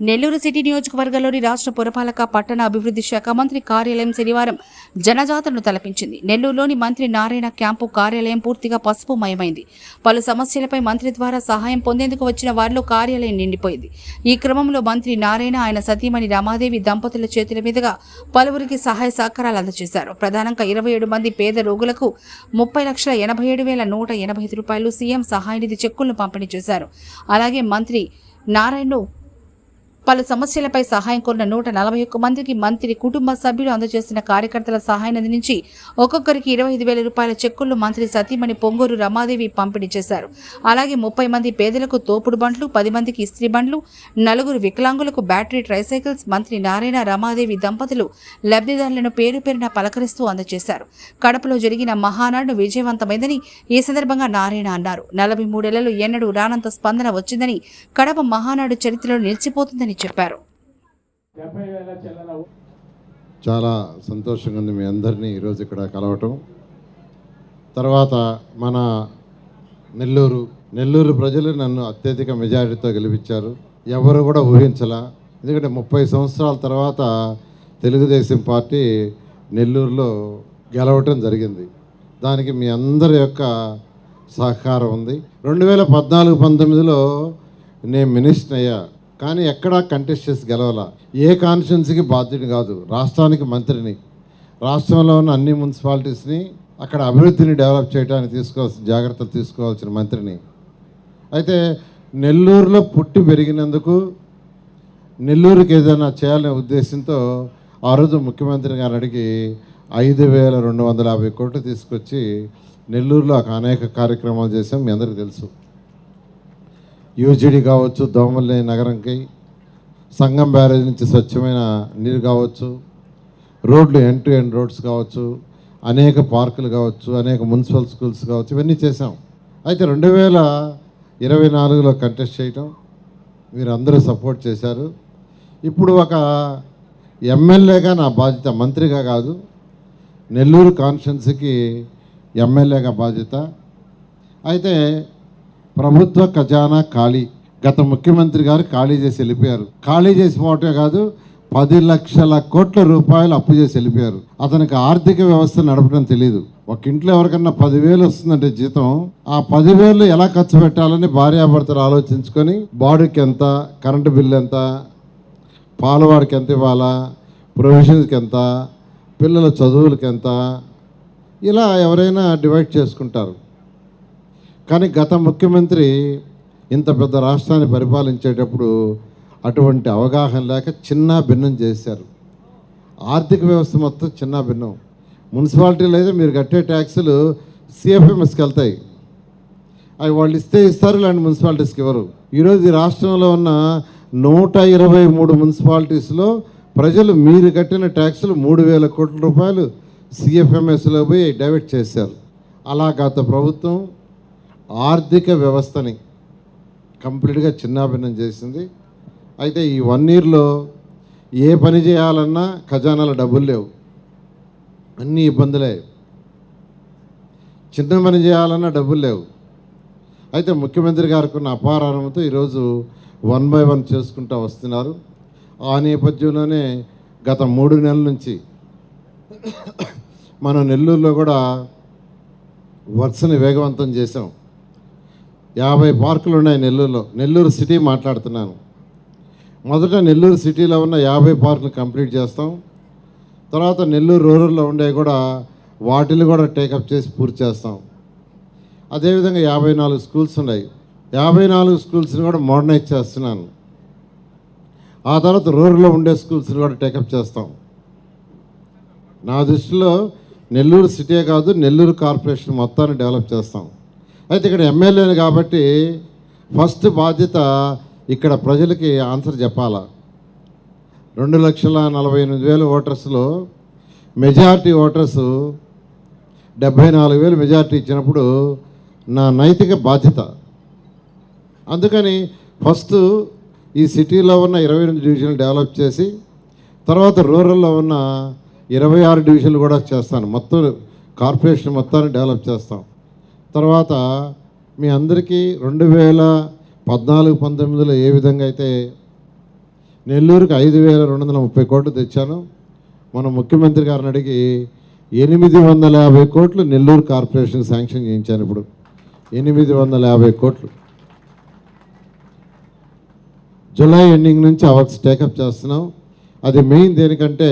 Nellore city నియోజకవర్గంలోని రాష్ట్ర పురపాలక పట్టణ అభివృద్ధి శాఖ మంత్రి కార్యాలయం శనివారం జనజాతరను తలపించింది. నెల్లూరులోని మంత్రి నారాయణ క్యాంపు కార్యాలయం పూర్తిగా పసుపుమయమైంది. పలు సమస్యలపై మంత్రి ద్వారా సహాయం పొందేందుకు వచ్చిన వారిలో కార్యాలయం నిండిపోయింది. ఈ క్రమంలో మంత్రి నారాయణ ఆయన సతీమణి రమాదేవి దంపతుల చేతుల మీదుగా పలువురికి సహాయ సహకారాలు అందజేశారు. ప్రధానంగా ఇరవై ఏడు మంది పేద రోగులకు ముప్పై లక్షల ఎనభై ఏడు వేల నూట ఎనభై ఐదు రూపాయలు సీఎం సహాయ నిధి చెక్కులను పంపిణీ చేశారు. అలాగే మంత్రి నారాయణను పలు సమస్యలపై సహాయం కోరిన నూట నలభై ఒక్క మందికి మంత్రి కుటుంబ సభ్యులు అందజేసిన కార్యకర్తల సహాయం అందించి ఒక్కొక్కరికి ఇరవై ఐదు వేల రూపాయల చెక్కులు మంత్రి సతీమణి పొంగూరు రమాదేవి పంపిణీ చేశారు. అలాగే ముప్పై మంది పేదలకు తోపుడు బండ్లు పది మందికి ఇస్త్రీ బండ్లు నలుగురు వికలాంగులకు బ్యాటరీ ట్రైసైకిల్స్ మంత్రి నారాయణ రమాదేవి దంపతులు లబ్ధిదారులను పేరు పేరున పలకరిస్తూ అందజేశారు. కడపలో జరిగిన మహానాడు విజయవంతమైందని ఈ సందర్భంగా నారాయణ అన్నారు. నలభై మూడేళ్ళలో ఎన్నడూ రానంత స్పందన వచ్చిందని కడప మహానాడు చరిత్రలో నిలిచిపోతుందని చెప్పారు. చాలా సంతోషంగా ఉంది మీ అందరినీ ఈరోజు ఇక్కడ కలవటం. తర్వాత మన నెల్లూరు నెల్లూరు ప్రజలు నన్ను అత్యధిక మెజారిటీతో గెలిపించారు. ఎవరు కూడా ఊహించలా. ఎందుకంటే ముప్పై సంవత్సరాల తర్వాత తెలుగుదేశం పార్టీ నెల్లూరులో గెలవటం జరిగింది. దానికి మీ అందరి యొక్క సహకారం ఉంది. రెండు వేల పద్నాలుగు పంతొమ్మిదిలో నేను మినిస్టర్ అయ్యా. కానీ ఎక్కడా కంటెస్ట్ చేసి గెలవాల. ఏ కాన్స్టిట్యున్సీకి బాధ్యుని కాదు రాష్ట్రానికి మంత్రిని. రాష్ట్రంలో ఉన్న అన్ని మున్సిపాలిటీస్ని అక్కడ అభివృద్ధిని డెవలప్ చేయడానికి తీసుకోవాల్సిన జాగ్రత్తలు తీసుకోవాల్సిన మంత్రిని. అయితే నెల్లూరులో పుట్టి పెరిగినందుకు నెల్లూరుకి ఏదైనా చేయాలనే ఉద్దేశంతో ఆ రోజు ముఖ్యమంత్రి గారు అడిగి ఐదు వేల రెండు వందల యాభై కోట్లు తీసుకొచ్చి నెల్లూరులో అనేక కార్యక్రమాలు చేసాం మీ అందరికీ తెలుసు. యూజీడీ కావచ్చు దోమల్ని నగరంకి సంగం బ్యారేజ్ నుంచి స్వచ్ఛమైన నీరు కావచ్చు రోడ్లు ఎండ్ టు ఎండ్ రోడ్స్ కావచ్చు అనేక పార్కులు కావచ్చు అనేక మున్సిపల్ స్కూల్స్ కావచ్చు ఇవన్నీ చేసాం అయితే రెండు వేల ఇరవై నాలుగులో కంటెస్ట్ చేయటం మీరు అందరూ సపోర్ట్ చేశారు. ఇప్పుడు ఒక ఎమ్మెల్యేగా నా బాధ్యత మంత్రిగా కాదు నెల్లూరు కాన్స్టిట్యున్సీకి ఎమ్మెల్యేగా బాధ్యత. అయితే ప్రభుత్వ ఖజానా ఖాళీ. గత ముఖ్యమంత్రి గారు ఖాళీ చేసి వెళ్ళిపోయారు. ఖాళీ చేసి పోవటమే కాదు పది లక్షల కోట్ల రూపాయలు అప్పు చేసి వెళ్ళిపోయారు. అతనికి ఆర్థిక వ్యవస్థ నడపడం తెలియదు ఒక ఇంట్లో ఎవరికన్నా పదివేలు వస్తుందంటే జీతం ఆ పదివేలు ఎలా ఖర్చు పెట్టాలని భార్యాభర్తలు ఆలోచించుకొని బాడీకి ఎంత కరెంటు బిల్లు ఎంత పాలవాడికి ఎంత ఇవ్వాలా ప్రొవిజన్స్కి ఎంత పిల్లల చదువులకి ఎంత ఇలా ఎవరైనా డివైడ్ చేసుకుంటారు. కానీ గత ముఖ్యమంత్రి ఇంత పెద్ద రాష్ట్రాన్ని పరిపాలించేటప్పుడు అటువంటి అవగాహన లేక చిన్న భిన్నం చేశారు. ఆర్థిక వ్యవస్థ మొత్తం చిన్న భిన్నం. మున్సిపాలిటీలు అయితే మీరు కట్టే ట్యాక్సులు సిఎఫ్ఎంఎస్కి వెళ్తాయి. అవి వాళ్ళు ఇస్తే ఇస్తారు ఇలాంటి మున్సిపాలిటీస్కి ఇవ్వరు. ఈరోజు ఈ రాష్ట్రంలో ఉన్న నూట ఇరవై మూడు మున్సిపాలిటీస్లో ప్రజలు మీరు కట్టిన ట్యాక్సులు మూడు వేల కోట్ల రూపాయలు సిఎఫ్ఎంఎస్లో పోయి డైవర్ట్ చేశారు. అలా గత ప్రభుత్వం ఆర్థిక వ్యవస్థని కంప్లీట్గా చిన్నాభిన్నం చేసింది. అయితే ఈ వన్ ఇయర్లో ఏ పని చేయాలన్నా ఖజానాలో డబ్బులు లేవు. అన్ని ఇబ్బందులే చిన్న పని చేయాలన్నా డబ్బులు లేవు. అయితే ముఖ్యమంత్రి గారికి ఉన్న అపారానంతో ఈరోజు వన్ బై వన్ చేసుకుంటూ వస్తున్నారు. ఆ నేపథ్యంలోనే గత మూడు నెలల నుంచి మనం నెల్లూరులో కూడా వర్షని వేగవంతం చేసాం యాభై పార్కులు ఉన్నాయి నెల్లూరులో. నెల్లూరు సిటీ మాట్లాడుతున్నాను. మొదట నెల్లూరు సిటీలో ఉన్న యాభై పార్కులు కంప్లీట్ చేస్తాం. తర్వాత నెల్లూరు రూరల్లో ఉండే కూడా వాటిని కూడా టేకప్ చేసి పూర్తి చేస్తాం. అదేవిధంగా యాభై నాలుగు స్కూల్స్ ఉన్నాయి. యాభై నాలుగు స్కూల్స్ని కూడా మోడర్నైజ్ చేస్తున్నాను. ఆ తర్వాత రూరల్లో ఉండే స్కూల్స్ని కూడా టేకప్ చేస్తాం. నా దృష్టిలో నెల్లూరు సిటీ కాదు నెల్లూరు కార్పొరేషన్ మొత్తాన్ని డెవలప్ చేస్తాం. అయితే ఇక్కడ ఎమ్మెల్యేలు కాబట్టి ఫస్ట్ బాధ్యత ఇక్కడ ప్రజలకి ఆన్సర్ చెప్పాలా. రెండు లక్షల నలభై ఎనిమిది వేల ఓటర్స్లో మెజారిటీ ఓటర్స్ డెబ్భై నాలుగు వేలు మెజారిటీ ఇచ్చినప్పుడు నా నైతిక బాధ్యత. అందుకని ఫస్ట్ ఈ సిటీలో ఉన్న ఇరవై ఎనిమిది డివిజన్లు డెవలప్ చేసి తర్వాత రూరల్లో ఉన్న ఇరవై ఆరు డివిజన్లు కూడా చేస్తాను. మొత్తం కార్పొరేషన్ మొత్తాన్ని డెవలప్ చేస్తాం. తర్వాత మీ అందరికీ రెండు వేల పద్నాలుగు పంతొమ్మిదిలో ఏ విధంగా అయితే నెల్లూరుకి ఐదు వేల రెండు వందల ముప్పై కోట్లు తెచ్చాను మన ముఖ్యమంత్రి గారిని అడిగి ఎనిమిది వందల యాభై కోట్లు నెల్లూరు కార్పొరేషన్ శాంక్షన్ చేయించాను ఇప్పుడు. ఎనిమిది వందల యాభై కోట్లు. జూలై ఎండింగ్ నుంచి ఆ వర్క్స్ టేకప్ చేస్తున్నాం. అది మెయిన్ దేనికంటే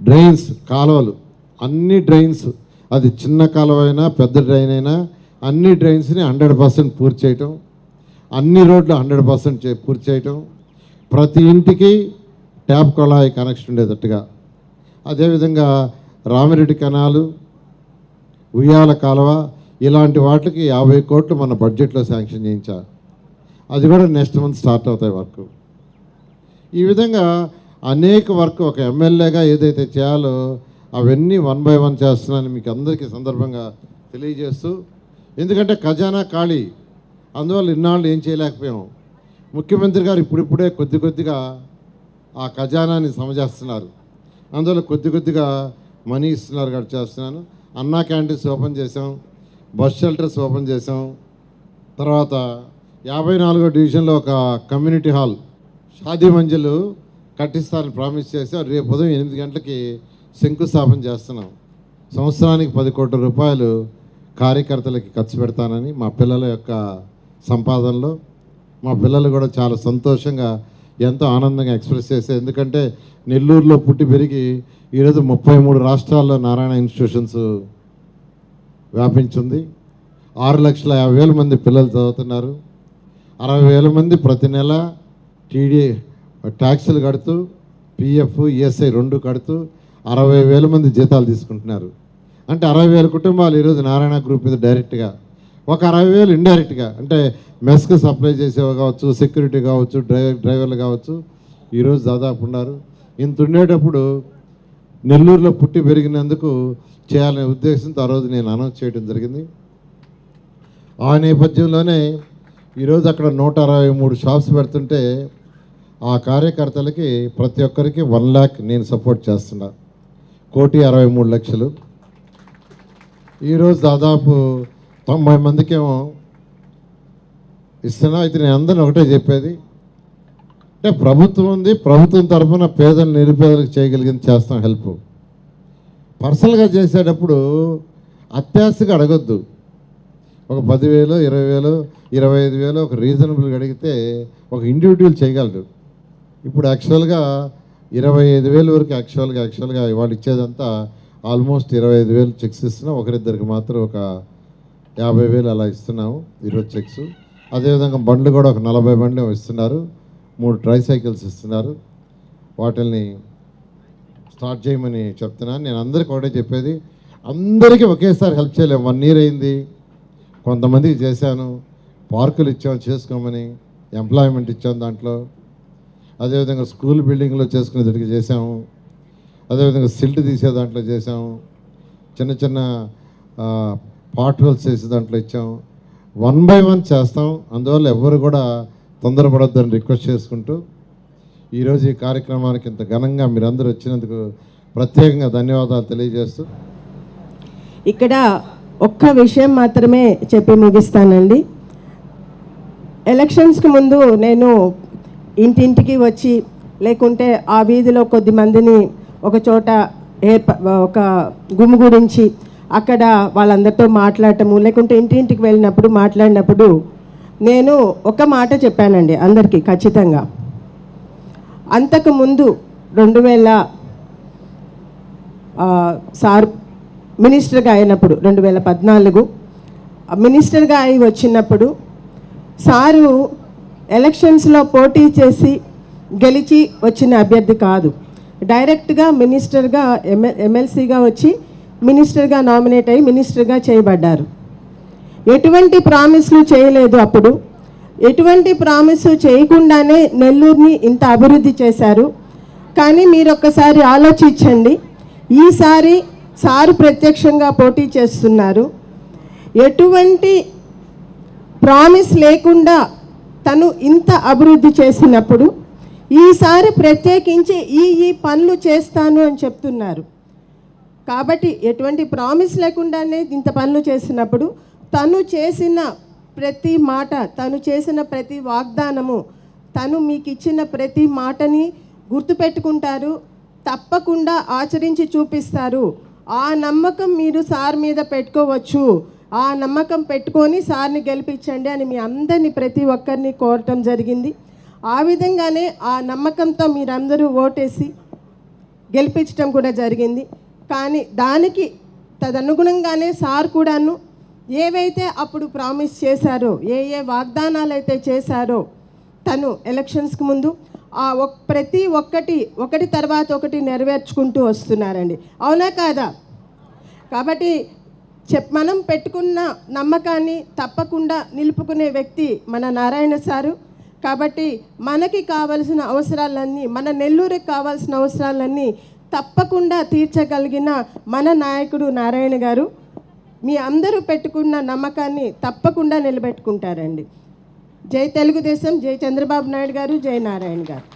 డ్రైన్స్ కాలువలు. అన్ని డ్రైన్స్ అది చిన్న కాలువ అయినా పెద్ద డ్రైన్ అయినా అన్ని డ్రైన్స్ని హండ్రెడ్ పర్సెంట్ పూర్తి చేయటం అన్ని రోడ్లు హండ్రెడ్ పర్సెంట్ చే పూర్తి చేయటం ప్రతి ఇంటికి ట్యాప్ కొళాయి కనెక్షన్ ఉండేటట్టుగా. అదేవిధంగా రామిరెడ్డి కెనాలు ఉయ్యాల కాలువ ఇలాంటి వాటికి యాభై కోట్లు మన బడ్జెట్లో శాంక్షన్ చేయించాలి. అది కూడా నెక్స్ట్ మంత్ స్టార్ట్ అవుతాయి వర్క్. ఈ విధంగా అనేక వర్క్ ఒక ఎమ్మెల్యేగా ఏదైతే చేయాలో అవన్నీ వన్ బై వన్ చేస్తున్నానని మీకు అందరికీ సందర్భంగా తెలియజేస్తూ ఎందుకంటే ఖజానా ఖాళీ. అందువల్ల ఇన్నాళ్ళు ఏం చేయలేకపోయాం. ముఖ్యమంత్రి గారు ఇప్పుడిప్పుడే కొద్ది కొద్దిగా ఆ ఖజానాని సమజేస్తున్నారు. అందువల్ల కొద్ది కొద్దిగా మనీ ఇస్తున్నారు కట్ చేస్తున్నాను. అన్నా క్యాంటీన్స్ ఓపెన్ చేసాం బస్ షెల్టర్స్ ఓపెన్ చేసాం తర్వాత యాభై నాలుగో డివిజన్లో ఒక కమ్యూనిటీ హాల్ షాదీ మంజిలు కట్టిస్తారని ప్రామిస్ చేసాం రేపు ఉదయం ఎనిమిది గంటలకి శంకుస్థాపన చేస్తున్నాం. సంవత్సరానికి పది కోట్ల రూపాయలు కార్యకర్తలకి ఖర్చు పెడతానని మా పిల్లల యొక్క సంపాదనలో మా పిల్లలు కూడా చాలా సంతోషంగా ఎంతో ఆనందంగా ఎక్స్ప్రెస్ చేశారు ఎందుకంటే నెల్లూరులో పుట్టి పెరిగి ఈరోజు ముప్పై మూడు రాష్ట్రాల్లో నారాయణ ఇన్స్టిట్యూషన్స్ వ్యాపించింది. ఆరు లక్షల యాభై వేల మంది పిల్లలు చదువుతున్నారు. అరవై వేల మంది ప్రతి నెల టీడీ ట్యాక్సులు కడుతూ పిఎఫ్ ఈఎస్ఐ రెండు కడుతూ అరవై వేల మంది జీతాలు తీసుకుంటున్నారు. అంటే అరవై వేల కుటుంబాలు ఈరోజు నారాయణ గ్రూప్ మీద డైరెక్ట్గా ఒక అరవై వేలు ఇండైరెక్ట్గా అంటే మెస్కి సప్లై చేసేవి కావచ్చు సెక్యూరిటీ కావచ్చు డ్రైవర్ డ్రైవర్లు కావచ్చు ఈరోజు దాదాపు ఉన్నారు. ఇంత ఉండేటప్పుడు నెల్లూరులో పుట్టి పెరిగినందుకు చేయాలనే ఉద్దేశంతో ఆ రోజు నేను అనౌన్స్ చేయడం జరిగింది. ఆ నేపథ్యంలోనే ఈరోజు అక్కడ నూట అరవై మూడు షాప్స్ పెడుతుంటే ఆ కార్యకర్తలకి ప్రతి ఒక్కరికి వన్ ల్యాక్ నేను సపోర్ట్ చేస్తున్నా. కోటి అరవై మూడు లక్షలు. ఈరోజు దాదాపు తొంభై మందికేమో ఇస్తున్నా అయితే నేను అందరిని ఒకటే చెప్పేది. అంటే ప్రభుత్వం ఉంది ప్రభుత్వం తరఫున పేదలు నిరుపేదలకు చేయగలిగింది చేస్తాం హెల్ప్. పర్సనల్గా చేసేటప్పుడు అత్యాశగా అడగొద్దు. ఒక పదివేలు ఇరవై వేలు ఇరవై ఐదు వేలు ఒక రీజనబుల్గా అడిగితే ఒక ఇండివిజువల్ చేయగలరు ఇప్పుడు యాక్చువల్గా ఇరవై ఐదు వేలు వరకు యాక్చువల్గా యాక్చువల్గా వాళ్ళు ఇచ్చేదంతా ఆల్మోస్ట్ ఇరవై ఐదు వేలు చెక్స్ ఇస్తున్నాం ఒకరిద్దరికి మాత్రం ఒక యాభై వేలు అలా ఇస్తున్నాము ఈరోజు చెక్స్. అదేవిధంగా బండ్లు కూడా ఒక నలభై బండ్లు ఇస్తున్నారు. మూడు ట్రై సైకిల్స్ ఇస్తున్నారు. వాటిల్ని స్టార్ట్ చేయమని చెప్తున్నాను. నేను అందరికీ ఒకటే చెప్పేది. అందరికీ ఒకేసారి హెల్ప్ చేయలేము వన్ ఇయర్ అయింది. కొంతమందికి చేశాను. పార్కులు ఇచ్చాం చేసుకోమని. ఎంప్లాయ్మెంట్ ఇచ్చాం దాంట్లో. అదేవిధంగా స్కూల్ బిల్డింగ్లో చేసుకునేదానికి చేసాము అదేవిధంగా సిల్ట్ తీసే దాంట్లో చేసాము చిన్న చిన్న పాట్ హోల్స్ చేసే దాంట్లో ఇచ్చాం. వన్ బై వన్ చేస్తాం. అందువల్ల ఎవరు కూడా తొందరపడొద్దని రిక్వెస్ట్ చేసుకుంటూ ఈరోజు ఈ కార్యక్రమానికి ఇంత ఘనంగా మీరందరూ వచ్చినందుకు ప్రత్యేకంగా ధన్యవాదాలు తెలియజేస్తూ. ఇక్కడ ఒక్క విషయం మాత్రమే చెప్పి ముగిస్తానండి. ఎలక్షన్స్కి ముందు నేను ఇంటింటికి వచ్చి లేకుంటే ఆ వీధిలో కొద్ది మందిని ఒక చోట ఏర్ప ఒక గుమిగూడించి అక్కడ వాళ్ళందరితో మాట్లాడటము లేకుంటే ఇంటింటికి వెళ్ళినప్పుడు మాట్లాడినప్పుడు నేను ఒక మాట చెప్పానండి అందరికీ ఖచ్చితంగా. అంతకుముందు రెండు వేల సార్ మినిస్టర్గా అయినప్పుడు రెండు వేల పద్నాలుగు మినిస్టర్గా అయి వచ్చినప్పుడు సారు ఎలక్షన్స్లో పోటీ చేసి గెలిచి వచ్చిన అభ్యర్థి కాదు. డైరెక్ట్గా మినిస్టర్గా ఎమ్మె ఎమ్మెల్సీగా వచ్చి మినిస్టర్గా నామినేట్ అయ్యి మినిస్టర్గా చేయబడ్డారు. ఎటువంటి ప్రామిస్లు చేయలేదు అప్పుడు. ఎటువంటి ప్రామిస్ చేయకుండానే నెల్లూరుని ఇంత అభివృద్ధి చేశారు. కానీ మీరు ఒక్కసారి ఆలోచించండి. ఈసారి సారు ప్రత్యక్షంగా పోటీ చేస్తున్నారు. ఎటువంటి ప్రామిస్ లేకుండా తను ఇంత అభివృద్ధి చేసినప్పుడు ఈసారి ప్రత్యేకించి ఈ ఈ పనులు చేస్తాను అని చెప్తున్నారు. కాబట్టి ఎటువంటి ప్రామిస్ లేకుండానే ఇంత పనులు చేసినప్పుడు తను చేసిన ప్రతి మాట తను చేసిన ప్రతి వాగ్దానము తను మీకు ఇచ్చిన ప్రతి మాటని గుర్తుపెట్టుకుంటారు తప్పకుండా ఆచరించి చూపిస్తారు. ఆ నమ్మకం మీరు సార్ మీద పెట్టుకోవచ్చు. ఆ నమ్మకం పెట్టుకొని సార్ని గెలిపించండి అని మీ అందరినీ ప్రతి ఒక్కరిని కోరటం జరిగింది. ఆ విధంగానే ఆ నమ్మకంతో మీరందరూ ఓటేసి గెలిపించడం కూడా జరిగింది. కానీ దానికి తదనుగుణంగానే సార్ కూడాను ఏవైతే అప్పుడు ప్రామిస్ చేశారో ఏ ఏ వాగ్దానాలు అయితే చేశారో తను ఎలక్షన్స్కి ముందు ఆ ఒక్ ప్రతి ఒక్కటి ఒకటి తర్వాత ఒకటి నెరవేర్చుకుంటూ వస్తున్నారండి. అవునా కాదా? కాబట్టి చెప్ మనం పెట్టుకున్న నమ్మకాన్ని తప్పకుండా నిలుపుకునే వ్యక్తి మన నారాయణ సారు. కాబట్టి మనకి కావలసిన అవసరాలన్నీ మన నెల్లూరుకి కావాల్సిన అవసరాలన్నీ తప్పకుండా తీర్చగలిగిన మన నాయకుడు నారాయణ గారు. మీ అందరూ పెట్టుకున్న నమ్మకాన్ని తప్పకుండా నిలబెట్టుకుంటారండి. జై తెలుగుదేశం జై చంద్రబాబు నాయుడు గారు జై నారాయణ గారు.